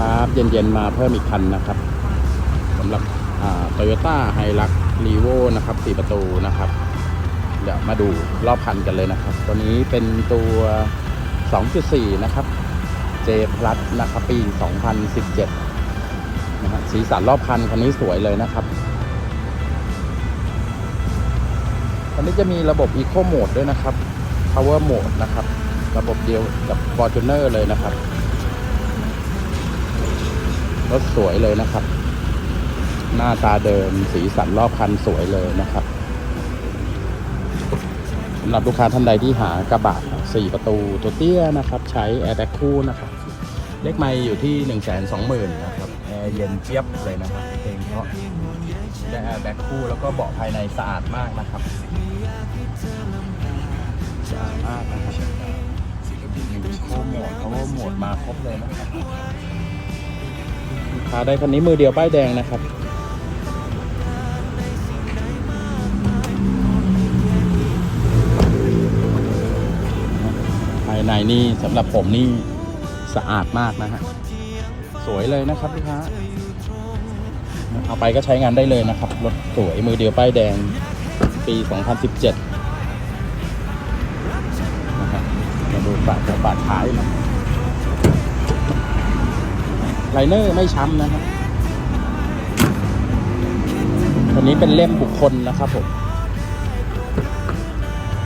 ครับ เย็นๆมาเพิ่มอีกคันนะครับสำหรับโตโยต้าไฮรักรีโวนะครับสี่ประตูนะครับ เดี๋ยวมาดูรอบคันกันเลยนะครับ ตัวนี้เป็นตัว 2.4 นะครับ J Plus นะครับปี 2017 นะฮะสีสันรอบคันคันนี้สวยเลยนะครับคันนี้จะมีระบบ Eco Mode ด้วยนะครับ Power Mode นะครับ ระบบเดียวกับ Fortuner เลยนะครับ รถสวยเลยนะครับ หน้าตาเดิมสีสันรอบคันสวยเลยนะครับสำหรับลูกค้าท่านใดที่หากระบะ4ประตูตัวเตี้ยนะครับ ใช้แอร์แบ็กคู่นะครับเลขไม่อยู่ที่1 2 0 0 0 0นะครับแอร์เย็นเจี๊ยบเลยนะครับเพลงเพราะได้แอร์แบ็กคู่แล้วก็เบาะภายในสะอาดมากนะครับสะอาดมากนะครับโคโหมดเขาโหมดมาครบเลยนะครับ หาได้คันนี้มือเดียวป้ายแดงนะครับภายในนี่สำหรับผมนี่สะอาดมากนะฮะสวยเลยนะครับลูกค้าเอาไปก็ใช้งานได้เลยนะครับ รถสวยมือเดียวป้ายแดงปี 2017 นะครับมาดูฝาฝาท้ายนะ ไลเนอร์ไม่ช้ำนะครับอันนี้เป็นเล่มบุคคลนะครับผม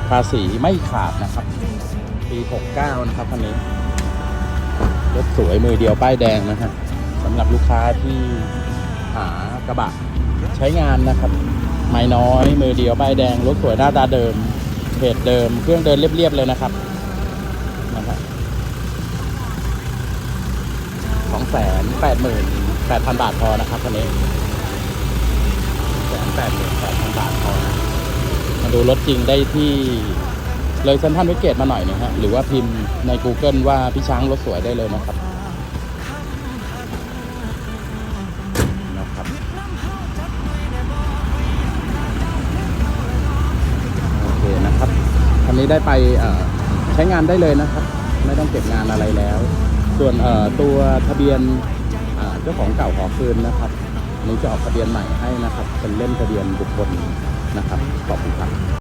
ภาษีไม่ขาดนะครับ ปี 69 นะครับคันนี้รถสวยมือเดียวป้ายแดงนะฮะสำหรับลูกค้าที่หากระบะใช้งานนะครับ ไม่น้อยมือเดียวป้ายแดงรถสวยหน้าตาเดิมเพจเดิมเครื่องเดินเรียบๆเลยนะครับนะครับสอง แสนแปดหมื่นแปดพันบาทพอนะครับคันนี้แสนแปดหมื่นแปดพันบาทพอนะมาดูรถจริงได้ที่เลยเซนทรันเวสเกตมาหน่อยนะฮะหรือว่าพิมพ์ใน Google ว่าพี่ช้างรถสวยได้เลยนะครับนะครับโอเคนะครับคันนี้ได้ไปใช้งานได้เลยนะครับ ไม่ต้องเก็บงานอะไรแล้ว ส่วนตัวทะเบียนเจ้าของเก่าขอคืนนะครับอันนี้จะออกทะเบียนใหม่ให้นะครับ เป็นเล่มทะเบียนบุคคลนะครับขอบคุณครับ